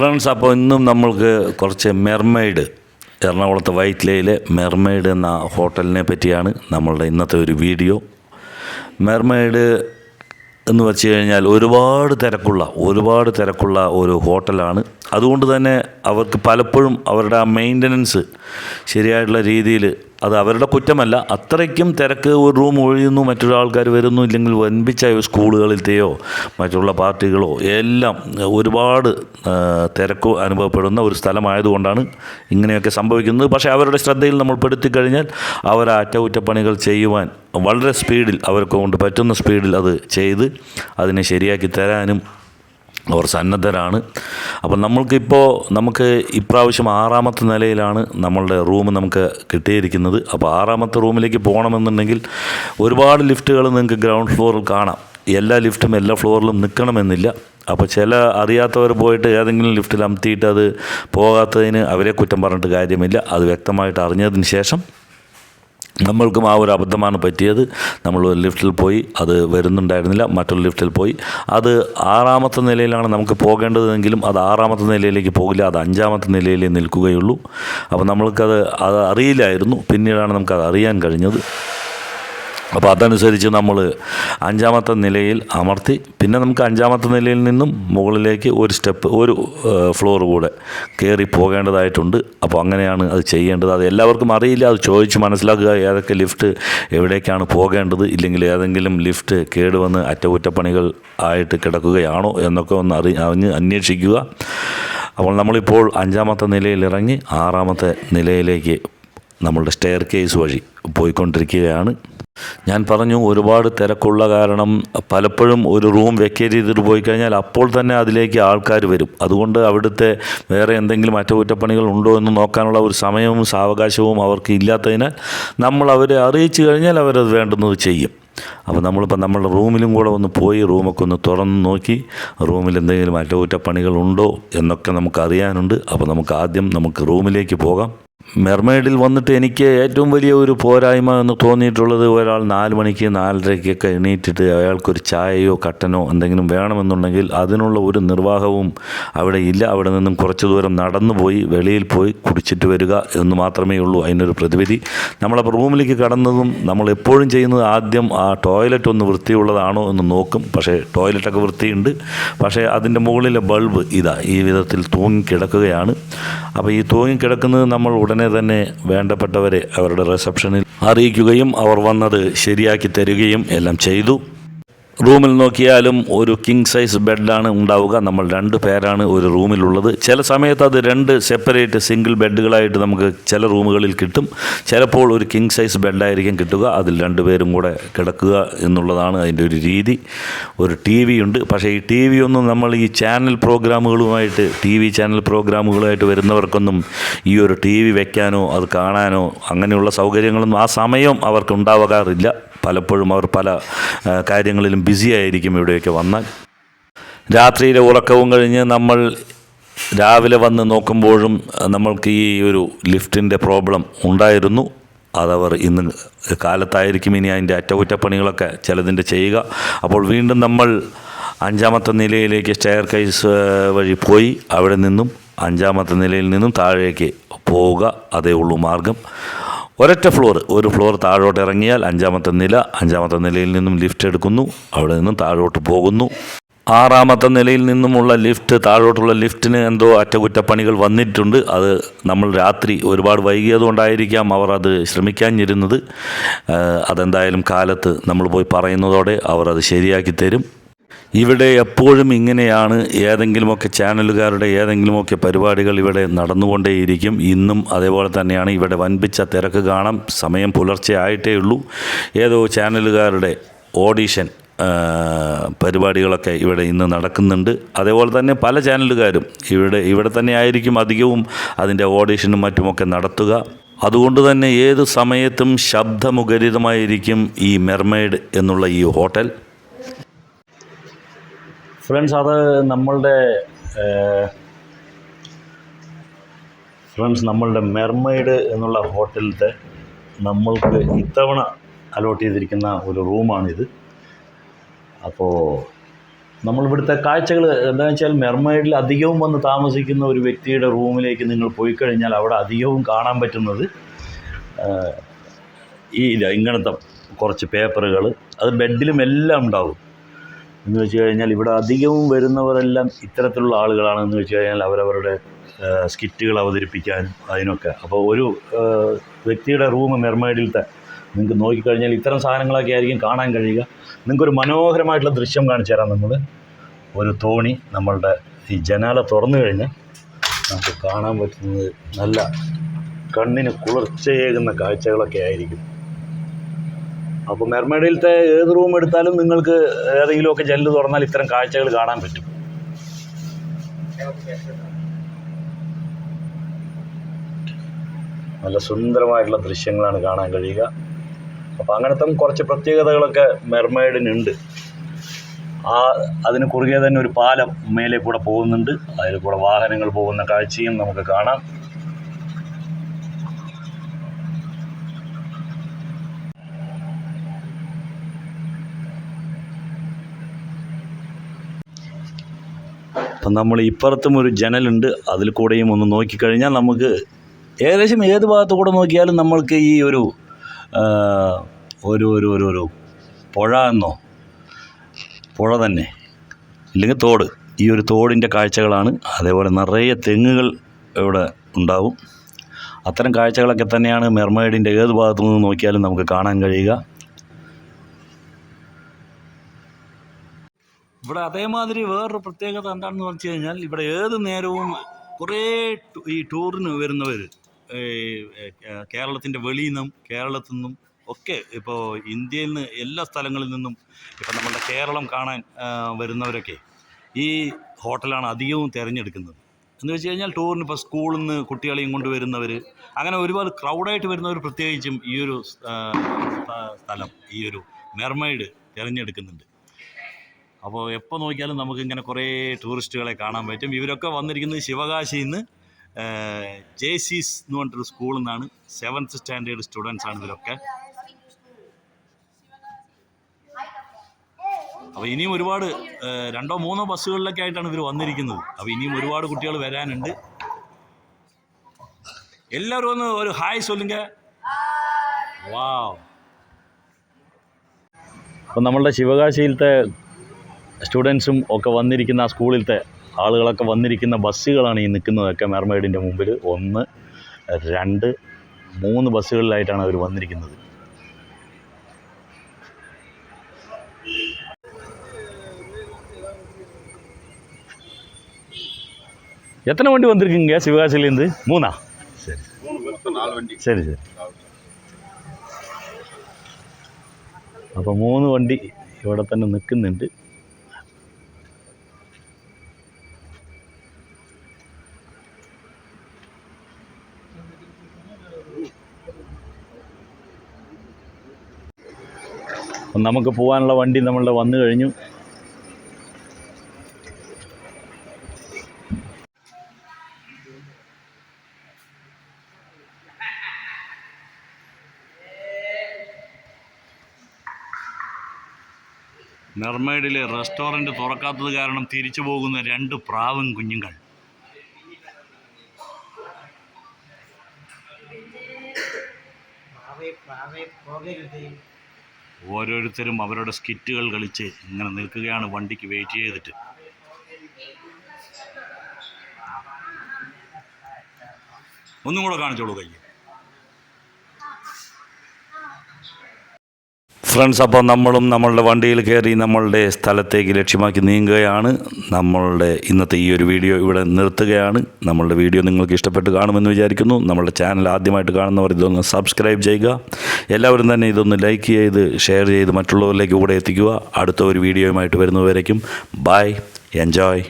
Friends അപ്പോൾ ഇന്നും നമ്മൾക്ക് കുറച്ച് മെർമെയ്ഡ് എറണാകുളത്ത് വൈറ്റ്ലയിലെ മെർമെയ്ഡ് എന്ന ഹോട്ടലിനെ പറ്റിയാണ് നമ്മളുടെ ഇന്നത്തെ ഒരു വീഡിയോ. മെർമെയ്ഡ് എന്ന് വെച്ച് കഴിഞ്ഞാൽ ഒരുപാട് തിരക്കുള്ള ഒരുപാട് തിരക്കുള്ള ഒരു ഹോട്ടലാണ്. അതുകൊണ്ട് തന്നെ അവർക്ക് പലപ്പോഴും അവരുടെ ആ മെയിന്റനൻസ് ശരിയായിട്ടുള്ള രീതിയിൽ അത് അവരുടെ കുറ്റമല്ല. അത്രയ്ക്കും തിരക്ക് ഒരു റൂം ഒഴിയുന്നു മറ്റൊരു ആൾക്കാർ വരുന്നു ഇല്ലെങ്കിൽ വൻപിച്ച സ്കൂളുകളിലത്തെയോ മറ്റുള്ള പാർട്ടികളോ എല്ലാം ഒരുപാട് തിരക്ക് അനുഭവപ്പെടുന്ന ഒരു സ്ഥലമായതുകൊണ്ടാണ് ഇങ്ങനെയൊക്കെ സംഭവിക്കുന്നത്. പക്ഷേ അവരുടെ ശ്രദ്ധയിൽ നമ്മൾ പെടുത്തി കഴിഞ്ഞാൽ അവർ അറ്റകുറ്റപ്പണികൾ ചെയ്യുവാൻ വളരെ സ്പീഡിൽ അവർക്ക് കൊണ്ട് പറ്റുന്ന സ്പീഡിൽ അത് ചെയ്ത് അതിനെ ശരിയാക്കി തരാനും അവർ സന്നദ്ധരാണ്. അപ്പം നമ്മൾക്കിപ്പോൾ നമുക്ക് ഇപ്രാവശ്യം ആറാമത്തെ നിലയിലാണ് നമ്മളുടെ റൂം നമുക്ക് കിട്ടിയിരിക്കുന്നത്. അപ്പോൾ ആറാമത്തെ റൂമിലേക്ക് പോകണമെന്നുണ്ടെങ്കിൽ ഒരുപാട് ലിഫ്റ്റുകൾ നിങ്ങൾക്ക് ഗ്രൗണ്ട് ഫ്ലോറിൽ കാണാം. എല്ലാ ലിഫ്റ്റും എല്ലാ ഫ്ലോറിലും നിൽക്കണമെന്നില്ല. അപ്പോൾ ചില അറിയാത്തവർ പോയിട്ട് ഏതെങ്കിലും ലിഫ്റ്റിൽ അമത്തിയിട്ട് അത് പോകാത്തതിന് അവരെ കുറ്റം പറഞ്ഞിട്ട് കാര്യമില്ല. അത് വ്യക്തമായിട്ട് അറിഞ്ഞതിന് ശേഷം നമ്മൾക്കും ആ ഒരു അബദ്ധമാണ് പറ്റിയത്. നമ്മൾ ഒരു ലിഫ്റ്റിൽ പോയി അത് വരുന്നുണ്ടായിരുന്നില്ല മറ്റൊരു ലിഫ്റ്റിൽ പോയി. അത് ആറാമത്തെ നിലയിലാണ് നമുക്ക് പോകേണ്ടതെങ്കിലും അത് ആറാമത്തെ നിലയിലേക്ക് പോകില്ല അത് അഞ്ചാമത്തെ നിലയിലേ നിൽക്കുകയുള്ളൂ. അപ്പോൾ നമ്മൾക്കത് അത് അറിയില്ലായിരുന്നു. പിന്നീടാണ് നമുക്കത് അറിയാൻ കഴിഞ്ഞത്. അപ്പോൾ അതനുസരിച്ച് നമ്മൾ അഞ്ചാമത്തെ നിലയിൽ അമർത്തി പിന്നെ നമുക്ക് അഞ്ചാമത്തെ നിലയിൽ നിന്നും മുകളിലേക്ക് ഒരു സ്റ്റെപ്പ് ഒരു ഫ്ലോർ കൂടെ കയറി പോകേണ്ടതായിട്ടുണ്ട്. അപ്പോൾ അങ്ങനെയാണ് അത് ചെയ്യേണ്ടത്. അത് എല്ലാവർക്കും അറിയില്ല. അത് ചോദിച്ച് മനസ്സിലാക്കുക. ഏതൊക്കെ ലിഫ്റ്റ് എവിടേക്കാണ് പോകേണ്ടത്? ഇല്ലെങ്കിൽ ഏതെങ്കിലും ലിഫ്റ്റ് കേടുവന്ന് അറ്റകുറ്റപ്പണികൾ ആയിട്ട് കിടക്കുകയാണോ എന്നൊക്കെ ഒന്ന് അറി അറിഞ്ഞ് അന്വേഷിക്കുക. അപ്പോൾ നമ്മളിപ്പോൾ അഞ്ചാമത്തെ നിലയിൽ ഇറങ്ങി ആറാമത്തെ നിലയിലേക്ക് നമ്മളുടെ സ്റ്റെയർ കേസ് വഴി പോയിക്കൊണ്ടിരിക്കുകയാണ്. ഞാൻ പറഞ്ഞു ഒരുപാട് തിരക്കുള്ള കാരണം പലപ്പോഴും ഒരു റൂം വെക്കേറ്റ് ചെയ്തിട്ട് പോയി കഴിഞ്ഞാൽ അപ്പോൾ തന്നെ അതിലേക്ക് ആൾക്കാർ വരും. അതുകൊണ്ട് അവിടുത്തെ വേറെ എന്തെങ്കിലും അറ്റകുറ്റപ്പണികൾ ഉണ്ടോ എന്ന് നോക്കാനുള്ള ഒരു സമയവും സാവകാശവും അവർക്ക് ഇല്ലാത്തതിനാൽ നമ്മൾ അവരെ അറിയിച്ചു കഴിഞ്ഞാൽ അവരത് വേണ്ടുന്നത് ചെയ്യും. അപ്പോൾ നമ്മളിപ്പോൾ നമ്മളുടെ റൂമിലും കൂടെ ഒന്ന് പോയി റൂമൊക്കെ ഒന്ന് തുറന്ന് നോക്കി റൂമിൽ എന്തെങ്കിലും അറ്റകുറ്റപ്പണികൾ ഉണ്ടോ എന്നൊക്കെ നമുക്ക് അറിയാനുണ്ട്. അപ്പോൾ നമുക്ക് ആദ്യം നമുക്ക് റൂമിലേക്ക് പോകാം. മെർമെയ്ഡിൽ വന്നിട്ട് എനിക്ക് ഏറ്റവും വലിയ ഒരു പോരായ്മ എന്ന് തോന്നിയിട്ടുള്ളത് ഒരാൾ നാല് മണിക്ക് നാലരയ്ക്കൊക്കെ എണീറ്റിട്ട് അയാൾക്കൊരു ചായയോ കട്ടനോ എന്തെങ്കിലും വേണമെന്നുണ്ടെങ്കിൽ അതിനുള്ള ഒരു നിർവാഹവും അവിടെ ഇല്ല. അവിടെ നിന്നും കുറച്ച് ദൂരം നടന്നു പോയി വെളിയിൽ പോയി കുടിച്ചിട്ട് വരിക എന്ന് മാത്രമേ ഉള്ളൂ അതിനൊരു പ്രതിവിധി. നമ്മളപ്പോൾ റൂമിലേക്ക് കടന്നതും നമ്മൾ എപ്പോഴും ചെയ്യുന്നത് ആദ്യം ആ ടോയ്ലറ്റ് ഒന്ന് വൃത്തിയുള്ളതാണോ എന്ന് നോക്കും. പക്ഷേ ടോയ്ലറ്റൊക്കെ വൃത്തിയുണ്ട്. പക്ഷേ അതിന്റെ മുകളിലെ ബൾബ് ഇതാ ഈ വിധത്തിൽ തൂങ്ങിക്കിടക്കുകയാണ്. അപ്പോൾ ഈ തൂങ്ങിക്കിടക്കുന്നത് നമ്മൾ ഉടനെ തന്നെ വേണ്ടപ്പെട്ടവരെ അവരുടെ റിസപ്ഷനിൽ അറിയിക്കുകയും അവർ വന്നത് ശരിയാക്കി തരികയും എല്ലാം ചെയ്തു. റൂമിൽ നോക്കിയാലും ഒരു കിങ് സൈസ് ബെഡാണ് ഉണ്ടാവുക. നമ്മൾ രണ്ട് പേരാണ് ഒരു റൂമിലുള്ളത്. ചില സമയത്ത് അത് രണ്ട് സെപ്പറേറ്റ് സിംഗിൾ ബെഡുകളായിട്ട് നമുക്ക് ചില റൂമുകളിൽ കിട്ടും. ചിലപ്പോൾ ഒരു കിങ് സൈസ് ബെഡായിരിക്കും കിട്ടുക. അതിൽ രണ്ട് പേരും കൂടെ കിടക്കുക എന്നുള്ളതാണ് അതിന്റെ ഒരു രീതി. ഒരു ടി വി ഉണ്ട്. പക്ഷേ ഈ ടി ഒന്നും നമ്മൾ ഈ ചാനൽ പ്രോഗ്രാമുകളുമായിട്ട് ടി വി ചാനൽ പ്രോഗ്രാമുകളായിട്ട് വരുന്നവർക്കൊന്നും ഈ ഒരു ടി വി വെക്കാനോ അത് കാണാനോ അങ്ങനെയുള്ള സൗകര്യങ്ങളൊന്നും ആ സമയം അവർക്ക് ഉണ്ടാവാറില്ല. പലപ്പോഴും അവർ പല കാര്യങ്ങളിലും ബിസി ആയിരിക്കും ഇവിടെയൊക്കെ വന്നാൽ. രാത്രിയിലെ ഉറക്കവും കഴിഞ്ഞ് നമ്മൾ രാവിലെ വന്ന് നോക്കുമ്പോഴും നമ്മൾക്ക് ഈ ഒരു ലിഫ്റ്റിന്റെ പ്രോബ്ലം ഉണ്ടായിരുന്നു. അതവർ ഇന്ന് കാലത്തായിരിക്കും ഇനി അതിന്റെ അറ്റകുറ്റപ്പണികളൊക്കെ ചിലതിന്റെ ചെയ്യുക. അപ്പോൾ വീണ്ടും നമ്മൾ അഞ്ചാമത്തെ നിലയിലേക്ക് സ്റ്റെയർ കേസ് വഴി പോയി. അവിടെ നിന്നും അഞ്ചാമത്തെ നിലയിൽ നിന്നും താഴേക്ക് പോവുക. അതേ ഉള്ളൂ മാർഗം. ഒരൊറ്റ ഫ്ലോർ. ഒരു ഫ്ലോർ താഴോട്ട് ഇറങ്ങിയാൽ അഞ്ചാമത്തെ നില അഞ്ചാമത്തെ നിലയിൽ നിന്നും ലിഫ്റ്റ് എടുക്കുന്നു അവിടെ നിന്നും താഴോട്ട് പോകുന്നു. ആറാമത്തെ നിലയിൽ നിന്നുമുള്ള ലിഫ്റ്റ് താഴോട്ടുള്ള ലിഫ്റ്റിന് എന്തോ അറ്റകുറ്റപ്പണികൾ വന്നിട്ടുണ്ട്. അത് നമ്മൾ രാത്രി ഒരുപാട് വൈകിയതുകൊണ്ടായിരിക്കാം അവർ അത് ശ്രമിക്കാഞ്ഞിരുന്നത്. അതെന്തായാലും കാലത്ത് നമ്മൾ പോയി പറയുന്നതോടെ അവർ അത് ശരിയാക്കി തരും. ഇവിടെ എപ്പോഴും ഇങ്ങനെയാണ്. ഏതെങ്കിലുമൊക്കെ ചാനലുകാരുടെ ഏതെങ്കിലുമൊക്കെ പരിപാടികൾ ഇവിടെ നടന്നുകൊണ്ടേയിരിക്കും. ഇന്നും അതേപോലെ തന്നെയാണ്. ഇവിടെ വൻപിച്ച തിരക്ക് കാണാം. സമയം പുലർച്ചെ ആയിട്ടേ ഉള്ളൂ. ഏതോ ചാനലുകാരുടെ ഓഡീഷൻ പരിപാടികളൊക്കെ ഇവിടെ ഇന്ന് നടക്കുന്നുണ്ട്. അതേപോലെ തന്നെ പല ചാനലുകാരും ഇവിടെ ഇവിടെ തന്നെ ആയിരിക്കും അധികവും അതിന്റെ ഓഡീഷനും മറ്റുമൊക്കെ നടത്തുക. അതുകൊണ്ട് തന്നെ ഏത് സമയത്തും ശബ്ദമുഖരിതമായിരിക്കും ഈ മെർമെയ്ഡ് എന്നുള്ള ഈ ഹോട്ടൽ. ഫ്രണ്ട്സ് അത് നമ്മളുടെ ഫ്രണ്ട്സ് നമ്മളുടെ മെർമെയ്ഡ് എന്നുള്ള ഹോട്ടലിലത്തെ നമ്മൾക്ക് ഇത്തവണ അലോട്ട് ചെയ്തിരിക്കുന്ന ഒരു റൂമാണിത്. അപ്പോൾ നമ്മളിവിടുത്തെ കാഴ്ചകൾ എന്താണെന്ന് വെച്ചാൽ മെർമൈഡിൽ അധികവും വന്ന് താമസിക്കുന്ന ഒരു വ്യക്തിയുടെ റൂമിലേക്ക് നിങ്ങൾ പോയി കഴിഞ്ഞാൽ അവിടെ അധികവും കാണാൻ പറ്റുന്നത് ഈ ഇങ്ങനത്തെ കുറച്ച് പേപ്പറുകൾ അത് ബെഡിലും എല്ലാം ഉണ്ടാവും. എന്ന് വെച്ച് കഴിഞ്ഞാൽ ഇവിടെ അധികവും വരുന്നവരെല്ലാം ഇത്തരത്തിലുള്ള ആളുകളാണെന്ന് വെച്ച് കഴിഞ്ഞാൽ അവരവരുടെ സ്കിറ്റുകൾ അവതരിപ്പിക്കാനും അതിനൊക്കെ. അപ്പോൾ ഒരു വ്യക്തിയുടെ റൂം മെർമൈഡിലത്തെ നിങ്ങൾക്ക് നോക്കിക്കഴിഞ്ഞാൽ ഇത്തരം സാധനങ്ങളൊക്കെ ആയിരിക്കും കാണാൻ കഴിയുക. നിങ്ങൾക്കൊരു മനോഹരമായിട്ടുള്ള ദൃശ്യം കാണിച്ചു തരാം നമ്മൾ ഒരു തോണി നമ്മളുടെ ഈ ജനാല തുറന്നു കഴിഞ്ഞ് നമുക്ക് കാണാൻ പറ്റുന്നത് നല്ല കണ്ണിന് കുളിർച്ചയേകുന്ന കാഴ്ചകളൊക്കെ ആയിരിക്കും. അപ്പോൾ മെർമേഡിലത്തെ ഏത് റൂം എടുത്താലും നിങ്ങൾക്ക് ഏതെങ്കിലുമൊക്കെ ജല്ല് തുറന്നാൽ ഇത്തരം കാഴ്ചകൾ കാണാൻ പറ്റും. നല്ല സുന്ദരമായിട്ടുള്ള ദൃശ്യങ്ങളാണ് കാണാൻ കഴിയുക. അപ്പോൾ അങ്ങനത്തെ കുറച്ച് പ്രത്യേകതകളൊക്കെ മെർമൈഡിനുണ്ട്. ആ അതിന് കുറുകെ തന്നെ ഒരു പാലം മേലെ കൂടെ പോകുന്നുണ്ട്. അതിൽ കൂടെ വാഹനങ്ങൾ പോകുന്ന കാഴ്ചയും നമുക്ക് കാണാം. അപ്പം നമ്മൾ ഇപ്പുറത്തും ഒരു ജനലുണ്ട് അതിൽ കൂടെയും ഒന്ന് നോക്കിക്കഴിഞ്ഞാൽ നമുക്ക് ഏകദേശം ഏത് ഭാഗത്തു കൂടെ നോക്കിയാലും നമ്മൾക്ക് ഈ ഒരു ഒരു ഒരു ഒരു ഒരു പുഴ എന്നോ പുഴ തന്നെ ഇല്ലെങ്കിൽ തോട് ഈ ഒരു തോടിന്റെ കാഴ്ചകളാണ്. അതേപോലെ നിറയെ തെങ്ങുകൾ ഇവിടെ ഉണ്ടാവും. അത്തരം കാഴ്ചകളൊക്കെ തന്നെയാണ് മെർമൈഡിന്റെ ഏത് ഭാഗത്തു നിന്ന് നോക്കിയാലും നമുക്ക് കാണാൻ കഴിയുക. ഇവിടെ അതേമാതിരി വേറൊരു പ്രത്യേകത എന്താണെന്ന് വെച്ച് കഴിഞ്ഞാൽ ഇവിടെ ഏത് നേരവും കുറേ ഈ ടൂറിന് വരുന്നവർ കേരളത്തിന്റെ വെളിയിൽ നിന്നും കേരളത്തിൽ നിന്നും ഒക്കെ ഇപ്പോൾ ഇന്ത്യയിൽ നിന്ന് എല്ലാ സ്ഥലങ്ങളിൽ നിന്നും ഇപ്പം നമ്മുടെ കേരളം കാണാൻ വരുന്നവരൊക്കെ ഈ ഹോട്ടലാണ് അധികവും തിരഞ്ഞെടുക്കുന്നത്. എന്ന് വെച്ച് കഴിഞ്ഞാൽ ടൂറിന് ഇപ്പോൾ സ്കൂളിൽ നിന്ന് കുട്ടികളെയും കൊണ്ട് വരുന്നവർ അങ്ങനെ ഒരുപാട് ക്രൗഡായിട്ട് വരുന്നവർ പ്രത്യേകിച്ചും ഈ ഒരു സ്ഥലം ഈ ഒരു മെർമൈഡ് തിരഞ്ഞെടുക്കുന്നുണ്ട്. അപ്പോൾ എപ്പോൾ നോക്കിയാലും നമുക്കിങ്ങനെ കുറേ ടൂറിസ്റ്റുകളെ കാണാൻ പറ്റും. ഇവരൊക്കെ വന്നിരിക്കുന്നത് ശിവകാശിയിൽ നിന്ന് ജെ സീസ് എന്ന് പറഞ്ഞിട്ടൊരു സ്കൂളിൽ നിന്നാണ് സെവൻത്ത് സ്റ്റാൻഡേർഡ് സ്റ്റുഡൻസ് ആണ് ഇവരൊക്കെ. അപ്പോൾ ഇനിയും ഒരുപാട് രണ്ടോ മൂന്നോ ബസ്സുകളിലൊക്കെ ആയിട്ടാണ് ഇവർ വന്നിരിക്കുന്നത്. അപ്പോൾ ഇനിയും ഒരുപാട് കുട്ടികൾ വരാനുണ്ട്. എല്ലാവരും ഒന്ന് ഒരു ഹായ് സൊല്ലുങ്ക വാവ്. അപ്പം നമ്മളുടെ ശിവകാശിയിലത്തെ സ്റ്റുഡൻസും ഒക്കെ വന്നിരിക്കുന്ന ആ സ്കൂളിലത്തെ ആളുകളൊക്കെ വന്നിരിക്കുന്ന ബസ്സുകളാണ് ഈ നിൽക്കുന്നതൊക്കെ മെർമൈഡിൻ്റെ മുമ്പിൽ ഒന്ന് രണ്ട് മൂന്ന് ബസ്സുകളിലായിട്ടാണ് അവർ വന്നിരിക്കുന്നത് எத்தனை வண்டி வந்திருக்குங்க சிவகாசிலேருந்து மூணா சரி சரி சரி അപ്പോൾ മൂന്ന് വണ്ടി ഇവിടെ തന്നെ നിൽക്കുന്നുണ്ട് നമുക്ക് പോകാനുള്ള വണ്ടി നമ്മളുടെ വന്നു കഴിഞ്ഞു. നെർമേഡിലെ റെസ്റ്റോറന്റ് തുറക്കാത്തത് കാരണം തിരിച്ചു പോകുന്ന രണ്ട് പ്രാവും കുഞ്ഞുങ്ങൾ. പ്രാവേ പ്രാവേ പോകരുത്. ഓരോരുത്തരും അവരുടെ സ്കിറ്റുകൾ കളിച്ച് ഇങ്ങനെ നിൽക്കുകയാണ് വണ്ടിക്ക് വെയിറ്റ് ചെയ്തിട്ട്. ഒന്നും കൂടെ കാണിച്ചോളൂ കയ്യിൽ ഫ്രണ്ട്സ് അപ്പോൾ നമ്മളും നമ്മളുടെ വണ്ടിയിൽ കയറി നമ്മളുടെ സ്ഥലത്തേക്ക് ലക്ഷ്യമാക്കി നീങ്ങുകയാണ്. നമ്മളുടെ ഇന്നത്തെ ഈ ഒരു വീഡിയോ ഇവിടെ നിർത്തുകയാണ്. നമ്മളുടെ വീഡിയോ നിങ്ങൾക്ക് ഇഷ്ടപ്പെട്ട് കാണുമെന്ന് വിചാരിക്കുന്നു. നമ്മളുടെ ചാനൽ ആദ്യമായിട്ട് കാണുന്നവർ ഇതൊന്ന് സബ്സ്ക്രൈബ് ചെയ്യുക. എല്ലാവരും തന്നെ ഇതൊന്ന് ലൈക്ക് ചെയ്ത് ഷെയർ ചെയ്ത് മറ്റുള്ളവരിലേക്ക് കൂടെ എത്തിക്കുക. അടുത്ത ഒരു വീഡിയോയുമായിട്ട് വരുന്നവരേക്കും ബൈ എൻജോയ്.